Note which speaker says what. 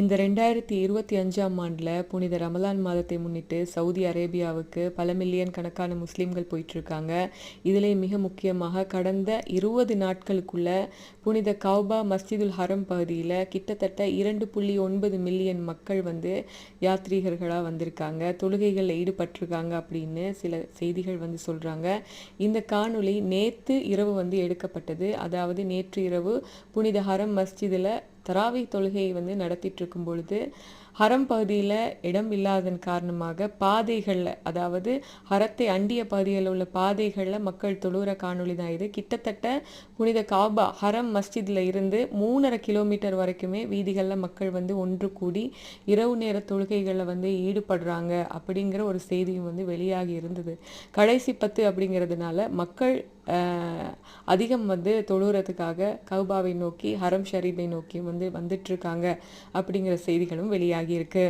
Speaker 1: இந்த ரெண்டாயிரத்தி இருபத்தி அஞ்சாம் ஆண்டில் புனித ரமலான் மாதத்தை முன்னிட்டு சவுதி அரேபியாவுக்கு பல மில்லியன் கணக்கான முஸ்லீம்கள் போயிட்டுருக்காங்க. இதிலே மிக முக்கியமாக கடந்த இருபது நாட்களுக்குள்ள புனித கௌபா மஸ்ஜிதுல் ஹரம் பகுதியில் கிட்டத்தட்ட இரண்டு புள்ளி ஒன்பது மில்லியன் மக்கள் வந்து யாத்ரீகர்களாக வந்திருக்காங்க. தொழுகைகளில் ஈடுபட்டிருக்காங்க அப்படின்னு சில செய்திகள் வந்து சொல்கிறாங்க இந்த காணொளி நேற்று இரவு வந்து எடுக்கப்பட்டது. அதாவது நேற்று இரவு புனித ஹரம் மஸ்ஜிதில் தராவி தொழுகையை வந்து நடத்திட்டு இருக்கும் பொழுது ஹரம் பகுதியில் இடம் இல்லாதன் காரணமாக பாதைகளில் அதாவது ஹரத்தை அண்டிய பகுதியில் உள்ள பாதைகளில் மக்கள் தொழுகிற காணொளி தான் இது. கிட்டத்தட்ட புனித காபா ஹரம் மஸ்ஜிதில் இருந்து மூணரை கிலோமீட்டர் வரைக்குமே வீதிகளில் மக்கள் வந்து ஒன்று கூடி இரவு நேர தொழுகைகளில் வந்து ஈடுபடுறாங்க அப்படிங்கிற ஒரு செய்தியும் வந்து வெளியாகி இருந்தது. கடைசி பத்து அப்படிங்கிறதுனால மக்கள் அதிகம் வந்து தொழுகிறதுக்காக கௌபாவை நோக்கி ஹரம் ஷரீபை நோக்கி வந்து வந்துட்டுருக்காங்க அப்படிங்கிற செய்திகளும் வெளியாகி ஆகியிருக்கு